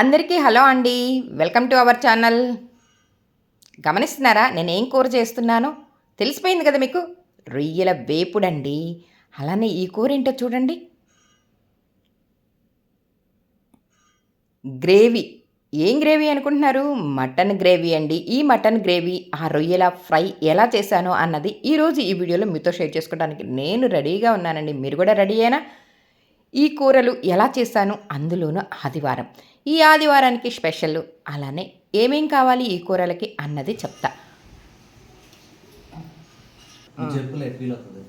అందరికీ హలో అండి. Welcome to our channel. గమనిస్తున్నారా? నేను ఏం కూర చేస్తున్నానో? తెలిసిపోయింది కదా మీకు? రొయ్యల వేపుడండి. అలానే ఈ కూర ఏంటో చూడండి. గ్రేవీ. ఏం గ్రేవీ అనుకుంటున్నారు? మటన్ గ్రేవీ అండి. ఈ మటన్ గ్రేవీ ఆ రొయ్యల ఫ్రై ఎలా చేశానో అన్నది ఈరోజు ఈ వీడియోలో మీతో షేర్ చేసుకోవడానికి నేను రెడీగా ఉన్నానండి. మీరు కూడా రెడీ అయినా ఈ కూరలు ఎలా చేశాను అందులోనూ ఆదివారం. ఈ ఆదివారానికి స్పెషల్. అలానే ఏమేం కావాలి ఈ కూరలకి అన్నది చెప్తా. చెప్పులే ఫీల్ అవుతుంది?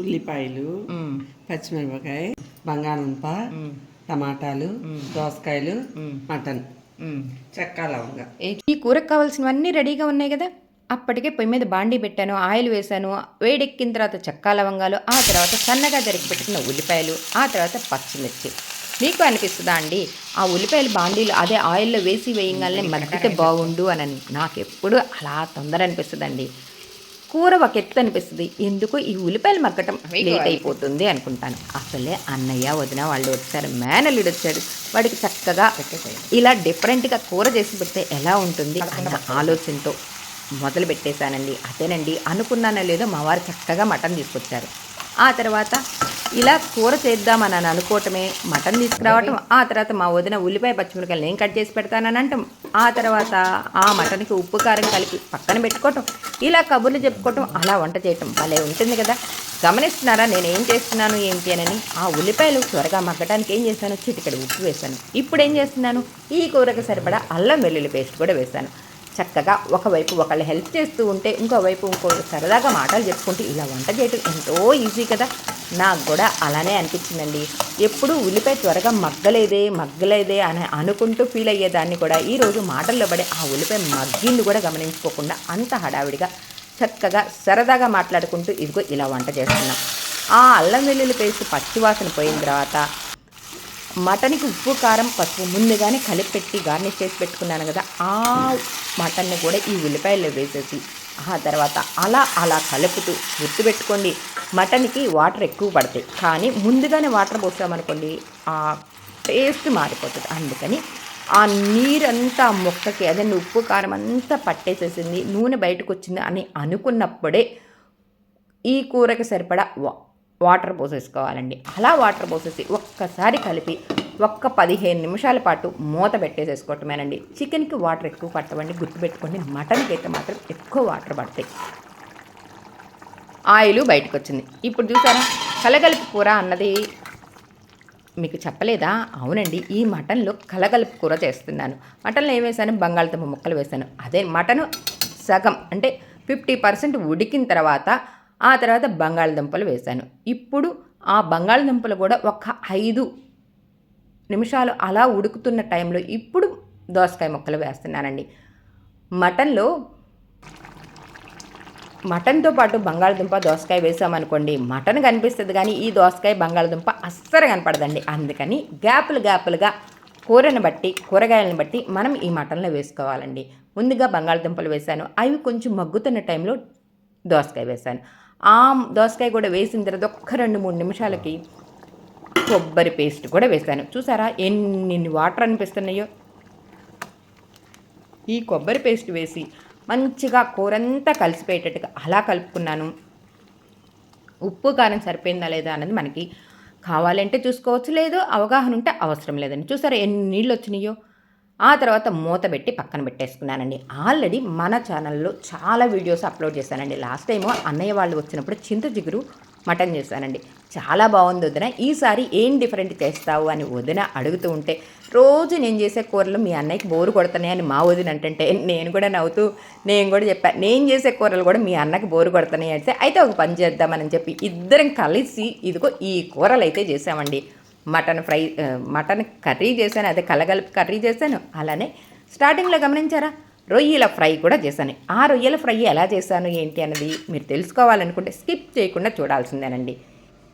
ఉల్లిపాయలు పచ్చిమిరపకాయ బంగాళదుంప టమాటాలు దోసకాయలు మటన్. చెక్క లవంగ. ఈ కూరకు కావాల్సినవన్నీ రెడీగా ఉన్నాయి కదా? అప్పటికే పొయ్యి మీద బాండీ పెట్టాను ఆయిల్ వేశాను వేడెక్కిన తర్వాత చెక్కా లవంగాలు ఆ తర్వాత సన్నగా తరిగి పెట్టుకున్న ఉల్లిపాయలు ఆ తర్వాత పచ్చిమిర్చి. మీకు అనిపిస్తుందా అండి? ఆ ఉల్లిపాయలు బాండీలు అదే ఆయిల్లో వేసి వేయంగానే మగ్గితే బాగుండు అని నాకు ఎప్పుడు అలా తొందర అనిపిస్తుందండి. కూర ఒక ఎత్తు అనిపిస్తుంది. ఎందుకు? ఈ ఉల్లిపాయలు మగ్గటం లేట్ అయిపోతుంది అనుకుంటాను. అసలే అన్నయ్య వదిన వాళ్ళు వచ్చారు మేనల్లుడు వచ్చాడు. వాడికి చక్కగా ఇలా డిఫరెంట్గా కూర చేసి పెడితే ఎలా ఉంటుంది అన్న ఆలోచనతో. మొదలు పెట్టేశానండి అదేనండి అనుకున్నానో లేదో మా వారు చక్కగా మటన్ తీసుకొచ్చారు. ఆ తర్వాత ఇలా కూర చేద్దామని అని అనుకోవటమే మటన్ తీసుకురావటం ఆ తర్వాత మా వదిన ఉల్లిపాయ పచ్చిమిరకాయలు నేను కట్ చేసి పెడతానని అంటాం. ఆ తర్వాత ఆ మటన్కి ఉప్పు కారం కలిపి పక్కన పెట్టుకోవటం ఇలా కబుర్లు చెప్పుకోవటం అలా వంట చేయటం భలే ఉంటుంది కదా. గమనిస్తున్నారా నేను ఏం చేస్తున్నాను ఏంటి అని? ఆ ఉల్లిపాయలు త్వరగా మగ్గడానికి ఏం చేశాను? చిటికడి ఉప్పు వేశాను. ఇప్పుడు ఏం చేస్తున్నాను? ఈ కూరకు సరిపడా అల్లం వెల్లుల్లి పేస్ట్ కూడా వేశాను. చక్కగా ఒకవైపు ఒకళ్ళు హెల్ప్ చేస్తూ ఉంటే ఇంకోవైపు ఇంకో సరదాగా మాటలు చెప్పుకుంటూ ఇలా వంట చేయటం ఎంతో ఈజీ కదా. నాకు కూడా అలానే అనిపించిందండి. ఎప్పుడు ఉల్లిపాయ త్వరగా మగ్గలేదే మగ్గలేదే అని అనుకుంటూ ఫీల్ అయ్యేదాన్ని కూడా ఈరోజు మాటల్లో పడి ఆ ఉల్లిపాయ మగ్గింది కూడా గమనించుకోకుండా అంత హడావిడిగా చక్కగా సరదాగా మాట్లాడుకుంటూ ఇదిగో ఇలా వంట చేస్తున్నాం. ఆ అల్లం వెల్లుల్లి పేస్ట్ పచ్చివాసన పోయిన తర్వాత మటన్కి ఉప్పు కారం పసుపు ముందుగానే కలిపెట్టి గార్నిష్ చేసి పెట్టుకున్నాను కదా ఆ మటన్ని కూడా ఈ ఉల్లిపాయలు వేసేసి ఆ తర్వాత అలా అలా కలుపుతూ గుర్తుపెట్టుకోండి మటన్కి వాటర్ ఎక్కువ పడతాయి. కానీ ముందుగానే వాటర్ పోసామనుకోండి ఆ టేస్ట్ మారిపోతుంది. అందుకని ఆ నీరంతా మొక్కకి అదే ఉప్పు కారం అంతా పట్టేసేసింది నూనె బయటకు వచ్చింది అని అనుకున్నప్పుడే ఈ కూరకి సరిపడా వాటర్ పోసేసుకోవాలండి. అలా వాటర్ పోసేసి ఒక్కసారి కలిపి ఒక్క పదిహేను నిమిషాల పాటు మూత పెట్టేసేసుకోవటమేనండి. చికెన్కి వాటర్ ఎక్కువ పట్టవండి గుర్తుపెట్టుకోండి మటన్కి అయితే మాత్రం ఎక్కువ వాటర్ పడతాయి. ఆయిల్ బయటకు వచ్చింది ఇప్పుడు చూసారా కలగలుపు కూర అన్నది మీకు చెప్పలేదా? అవునండి ఈ మటన్లో కలగలుపు కూర చేస్తున్నాను. మటన్లో ఏం వేసాను? బంగాళదుంప ముక్కలు వేసాను. అదే మటన్ సగం అంటే ఫిఫ్టీ పర్సెంట్ ఉడికిన తర్వాత ఆ తర్వాత బంగాళదుంపలు వేశాను. ఇప్పుడు ఆ బంగాళదుంపలు కూడా ఒక ఐదు నిమిషాలు అలా ఉడుకుతున్న టైంలో ఇప్పుడు దోసకాయ ముక్కలు వేస్తున్నానండి. మటన్లో మటన్తో పాటు బంగాళదుంప దోసకాయ వేసామనుకోండి మటన్ కనిపిస్తుంది కానీ ఈ దోసకాయ బంగాళదుంప అస్సలు కనపడదండి. అందుకని గ్యాపులు గ్యాపులుగా కూరని బట్టి కూరగాయలను బట్టి మనం ఈ మటన్లో వేసుకోవాలండి. ముందుగా బంగాళదుంపలు వేశాను. అవి కొంచెం మగ్గుతున్న టైంలో దోసకాయ వేశాను. ఆ దోసకాయ కూడా వేసిన తర్వాత ఒక్క రెండు మూడు నిమిషాలకి కొబ్బరి పేస్ట్ కూడా వేశాను. చూసారా ఎన్ని వాటర్ అనిపిస్తున్నాయో? ఈ కొబ్బరి పేస్ట్ వేసి మంచిగా కూరంతా కలిసిపోయేటట్టుగా అలా కలుపుకున్నాను. ఉప్పు కారం సరిపోయిందా లేదా అన్నది మనకి కావాలంటే చూసుకోవచ్చు లేదు అవగాహన ఉంటే అవసరం లేదండి. చూసారా ఎన్ని నీళ్ళు వచ్చినాయో? ఆ తర్వాత మూత పెట్టి పక్కన పెట్టేసుకున్నానండి. ఆల్రెడీ మన ఛానల్లో చాలా వీడియోస్ అప్లోడ్ చేశానండి. లాస్ట్ టైము అన్నయ్య వాళ్ళు వచ్చినప్పుడు చింత జిగురు మటన్ చేశానండి. చాలా బాగుంది వదిన. ఈసారి ఏం డిఫరెంట్ చేస్తావు అని వదిన అడుగుతూ ఉంటే రోజు నేను చేసే కూరలు మీ అన్నయ్యకి బోరు కొడుతున్నాయని మా వదిన అంటే నేను కూడా నవ్వుతూ నేను కూడా చెప్పాను నేను చేసే కూరలు కూడా మీ అన్నకి బోరు కొడుతున్నాయి అంటే అయితే ఒక పని చేద్దామని చెప్పి ఇద్దరం కలిసి ఇదిగో ఈ కూరలు అయితే చేసామండి. మటన్ ఫ్రై మటన్ కర్రీ చేశాను అదే కలగలిపి కర్రీ చేశాను అలానే స్టార్టింగ్లో గమనించారా? రొయ్యల ఫ్రై కూడా చేశాను. ఆ రొయ్యల ఫ్రై ఎలా చేశాను ఏంటి అన్నది మీరు తెలుసుకోవాలనుకుంటే స్కిప్ చేయకుండా చూడాల్సిందేనండి.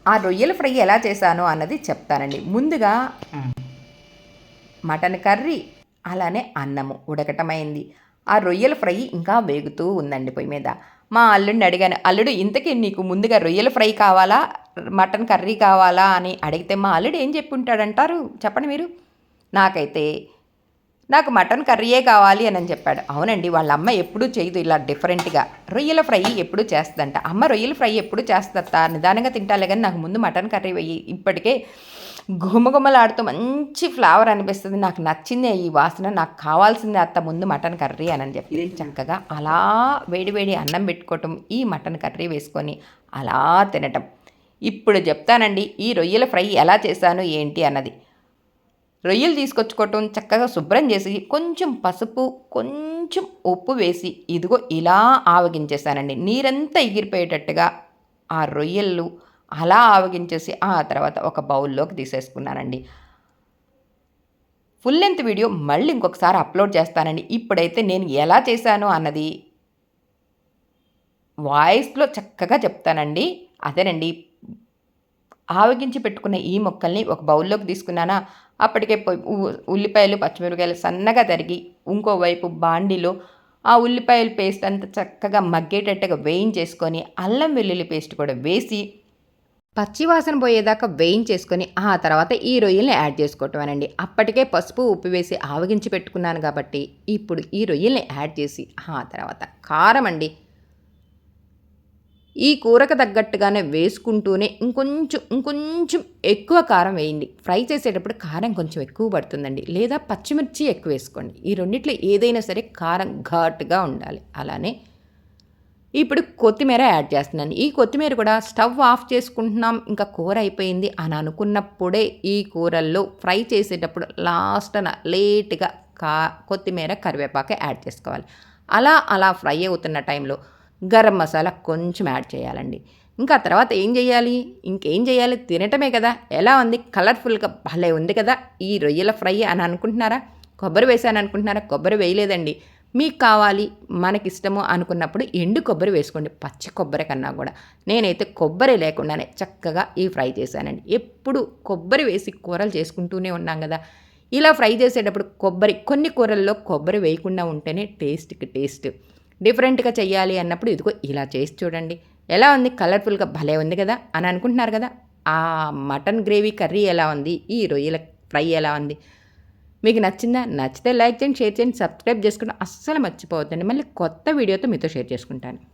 ఆ రొయ్యల ఫ్రై ఎలా చేశాను అన్నది చెప్తానండి. ముందుగా మటన్ కర్రీ అలానే అన్నము ఉడకటమైంది. ఆ రొయ్యల ఫ్రై ఇంకా వేగుతూ ఉందండి పొయ్యి మీద. మా అల్లుడిని అడిగాను అల్లుడు ఇంతకీ నీకు ముందుగా రొయ్యల ఫ్రై కావాలా? మటన్ కర్రీ కావాలా అని అడిగితే మా అల్లుడు ఏం చెప్పి ఉంటాడంటారు చెప్పండి మీరు. నాకైతే నాకు మటన్ కర్రీయే కావాలి అని చెప్పాడు. అవునండి వాళ్ళ అమ్మ ఎప్పుడూ చేయదు ఇలా డిఫరెంట్గా. రొయ్యల ఫ్రై ఎప్పుడు చేస్తుందంట. అమ్మ రొయ్యల ఫ్రై ఎప్పుడు చేస్తా నిదానంగా తింటాలే కానీ నాకు ముందు మటన్ కర్రీ వెయ్యి. ఇప్పటికే గుమగుమలాడుతూ మంచి ఫ్లేవర్ అనిపిస్తుంది. నాకు నచ్చింది ఈ వాసన. నాకు కావాల్సింది అత్త ముందు మటన్ కర్రీ అని చెప్పి. చక్కగా అలా వేడి వేడి అన్నం పెట్టుకోవటం ఈ మటన్ కర్రీ వేసుకొని అలా తినటం. ఇప్పుడు చెప్తానండి ఈ రొయ్యల ఫ్రై ఎలా చేశాను ఏంటి అన్నది. రొయ్యలు తీసుకొచ్చుకోవటం చక్కగా శుభ్రం చేసి కొంచెం పసుపు కొంచెం ఉప్పు వేసి ఇదిగో ఇలా ఆవగించేసానండి నీరంతా ఎగిరిపోయేటట్టుగా ఆ రొయ్యలు అలా ఆవగించేసి ఆ తర్వాత ఒక బౌల్లోకి తీసేసుకున్నానండి. ఫుల్ లెంత్ వీడియో మళ్ళీ ఇంకొకసారి అప్లోడ్ చేస్తానండి. ఇప్పుడైతే నేను ఎలా చేశాను అన్నది వాయిస్లో చక్కగా చెప్తానండి. అదేనండి ఆవగించి పెట్టుకున్న ఈ మొక్కల్ని ఒక బౌల్లోకి తీసుకున్నానా? అప్పటికే ఉల్లిపాయలు పచ్చిమిరపకాయలు సన్నగా తరిగి ఇంకోవైపు బాండిలో ఆ ఉల్లిపాయల పేస్ట్ అంత చక్కగా మగ్గేటట్టుగా వేయించేసుకొని అల్లం వెల్లుల్లి పేస్ట్ కూడా వేసి పచ్చివాసన పోయేదాకా వేయించేసుకొని ఆ తర్వాత ఈ రొయ్యల్ని యాడ్ చేసుకోవటమేనండి. అప్పటికే పసుపు ఉప్పు వేసి ఆవగించి పెట్టుకున్నాను కాబట్టి ఇప్పుడు ఈ రొయ్యల్ని యాడ్ చేసి ఆ తర్వాత కారం అండి. ఈ కూరకు తగ్గట్టుగానే వేసుకుంటూనే ఇంకొంచెం ఇంకొంచెం ఎక్కువ కారం వేయండి. ఫ్రై చేసేటప్పుడు కారం కొంచెం ఎక్కువ పడుతుందండి. లేదా పచ్చిమిర్చి ఎక్కువ వేసుకోండి. ఈ రెండిట్లో ఏదైనా సరే కారం ఘాటుగా ఉండాలి. అలానే ఇప్పుడు కొత్తిమీర యాడ్ చేస్తున్నాను. ఈ కొత్తిమీర కూడా స్టవ్ ఆఫ్ చేసుకుంటున్నాం. ఇంకా కూర అయిపోయింది అని అనుకున్నప్పుడే ఈ కూరల్లో ఫ్రై చేసేటప్పుడు లాస్ట్న లేట్గా కా కొత్తిమీర కరివేపాకు యాడ్ చేసుకోవాలి. అలా అలా ఫ్రై అవుతున్న టైంలో గరం మసాలా కొంచెం యాడ్ చేయాలండి. ఇంకా తర్వాత ఏం చేయాలి? ఇంకేం చేయాలి? తినటమే కదా. ఎలా ఉంది? కలర్ఫుల్గా భలే ఉంది కదా. ఈ రొయ్యల ఫ్రై అని అనుకుంటున్నారా? కొబ్బరి వేసాను అనుకుంటున్నారా? కొబ్బరి వేయలేదండి. మీకు కావాలి మనకిష్టము అనుకున్నప్పుడు ఎండు కొబ్బరి వేసుకోండి. పచ్చి కొబ్బరి కన్నా కూడా. నేనైతే కొబ్బరి లేకుండానే చక్కగా ఈ ఫ్రై చేశానండి. ఎప్పుడు కొబ్బరి వేసి కూరలు చేసుకుంటూనే ఉన్నాం కదా. ఇలా ఫ్రై చేసేటప్పుడు కొబ్బరి కొన్ని కూరల్లో కొబ్బరి వేయకుండా ఉంటేనే టేస్ట్కి టేస్ట్. డిఫరెంట్గా చెయ్యాలి అన్నప్పుడు ఇదిగో ఇలా చేసి చూడండి. ఎలా ఉంది? కలర్ఫుల్గా భలే ఉంది కదా అని అనుకుంటున్నారు కదా? ఆ మటన్ గ్రేవీ కర్రీ ఎలా ఉంది? ఈ రొయ్యల ఫ్రై ఎలా ఉంది? మీకు నచ్చిందా? నచ్చితే లైక్ చేయండి షేర్ చేయండి సబ్స్క్రైబ్ చేసుకుని అస్సలు మర్చిపోవద్దండి. మళ్ళీ కొత్త వీడియోతో మీతో షేర్ చేసుకుంటాను.